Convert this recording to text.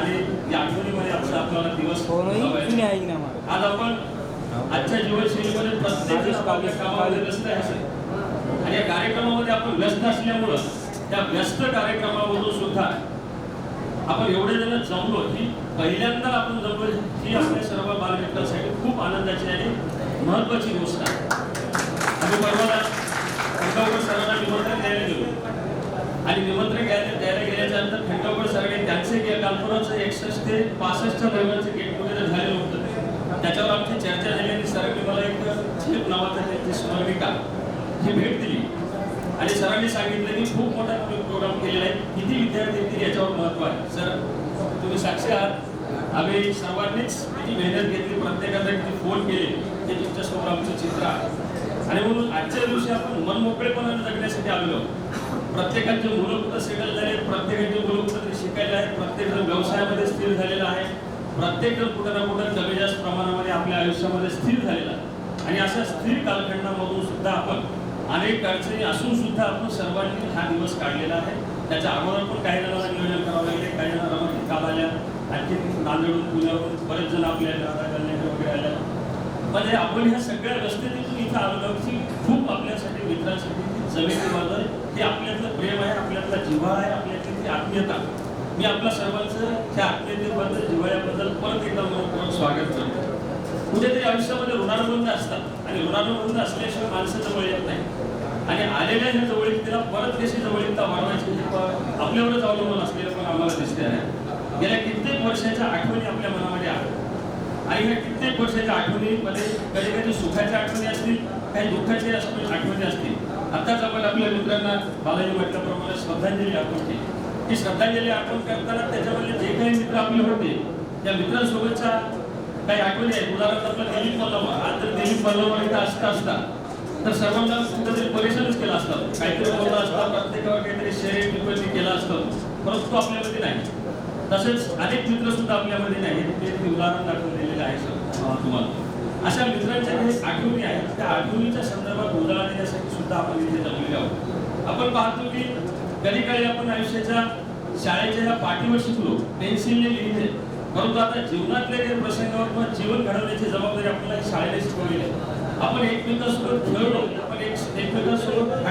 आणि या आठवणीमध्ये आजचा आपल्याला दिवस हो आज आपण आजच्या जीवनशैलीमध्ये प्रत्येक आपल्या कामामध्ये व्यस्त आहे असेल. आणि या कार्यक्रमामध्ये आपण व्यस्त असल्यामुळं त्या व्यस्त कार्यक्रमामधून सुद्धा आपण एवढे जण जमलो की पहिल्यांदा आपण जमलो ही आपल्या सर्व बालमित्रांसाठी खूप आनंदाची आणि महत्वाची गोष्ट आहे. आम्ही परवा सरांना निमंत्रण द्यायला गेलो. आणि निमंत्रण त्यानंतर द्यायला सगळे नंतर त्यांचे गे- कालपुराचं एकसष्ट ते पासष्ट लेवलचे गेट टुगेदर झालेलं होतं. त्याच्यावर आमची चर्चा झाली आणि सरांनी मला एक झेप नावाचं त्यांची स्मरणिका ही भेट दिली. आणि सरांनी सांगितलं की खूप मोठा तुम्ही प्रोग्राम केलेला आहे. किती विद्यार्थी येतील याच्यावर महत्त्व आहे. सर तुम्ही साक्षी आहात. आम्ही सर्वांनीच किती मेहनत घेतली प्रत्येकाला किती फोन केले हे तुमच्यासमोर आमचं चित्र आहे. आणि म्हणून आजच्या दिवशी आपण मनमोकळेपणाने जगण्यासाठी आलेलो आहोत. प्रत्येकाचे मुलं कुठं सेटल झाले प्रत्येकाचे मुलं कुठं शिकायला आहे प्रत्येकजण व्यवसायामध्ये स्थिर झालेला आहे. प्रत्येकजण कुठं ना कुठं कमी जास्त प्रमाणामध्ये आपल्या आयुष्यामध्ये स्थिर झालेला आहे. आणि अशा स्थिर कालखंडामधून सुद्धा आपण अनेक अडचणी असून सुद्धा आपण सर्वांनी हा दिवस काढलेला आहे. त्याच्या अगोदर पण काही जणांना नियोजन करावं लागले काही जणांना काल आल्या आणखी नांदेडून पुण्यावरून बरेच जण आपल्या राधा वगैरे आल्या म्हणजे आपण ह्या सगळ्या रस्त्यातून इथं आलो की खूप आपल्यासाठी मित्रांसाठी जमिनी बाजार हे आपल्यातलं प्रेम आहे आपल्यातला जिव्हाळा आहे आपल्यातली ती आत्मीयता. मी आपल्या सर्वांचं त्या आत्मीयतेबद्दल जिव्हाळ्याबद्दल परत एकदा मनपूर्वक स्वागत करतो. कुठेतरी आयुष्यामध्ये ऋणानुबंध असतात. आणि ऋणानुबंध असल्याशिवाय माणसं जवळ येत नाही आणि आलेल्या ह्या जवळीकतेला परत कशी जवळीकता वाढवायची आपल्यावरच अवलंबून असलेलं पण आम्हाला दिसते आहे गेल्या कित्येक वर्षाच्या आठवणी आपल्या मनामध्ये आहेत. आणि ह्या कित्येक वर्षाच्या आठवणीमध्ये कधी कधी सुखाच्या आठवणी असतील काही दुःखाच्या आठवणी असतील. आताच आपण आपल्या मित्रांना बालाजी म्हटल्याप्रमाणे श्रद्धांजली अर्पण केली. ती श्रद्धांजली अर्पण करताना त्याच्यामधले जे काही मित्र आपले होते त्या मित्रांसोबतच्या काही आठवणी आहेत. उदाहरणार्थ आपला दिलीप मल्लामा आज जर दिलीप मल्लामा इथं असता असता तर सर्वांना कुठेतरी परेशानच केला असतं. काहीतरी बोलला असता प्रत्येकावर काहीतरी शरीर टिप्पणी केला असतं. परंतु आपल्यामध्ये नाही. तसेच अनेक मित्र सुद्धा आपल्यामध्ये नाही. ते उदाहरण दाखवून दिलेलं आहे सर. तुम्हाला. अशा मित्रांच्या काही आठवणी आहेत. त्या आठवणीच्या संदर्भात उदाहरण देण्यासाठी सुद्धा आपण इथे जमलेले आहोत. आपण पाहतो की कधी काळी आपण आयुष्याच्या शाळेच्या ज्या पाठीवर शिकलो पेन्सिलने लिहिले परंतु आता जीवनातल्या काही प्रसंगावर किंवा जीवन घडवण्याची जबाबदारी आपल्याला शाळेने शिकवलेली आहे. आपण एकमेकांसोबत खेळलो आपण एक एकमेकांसोबत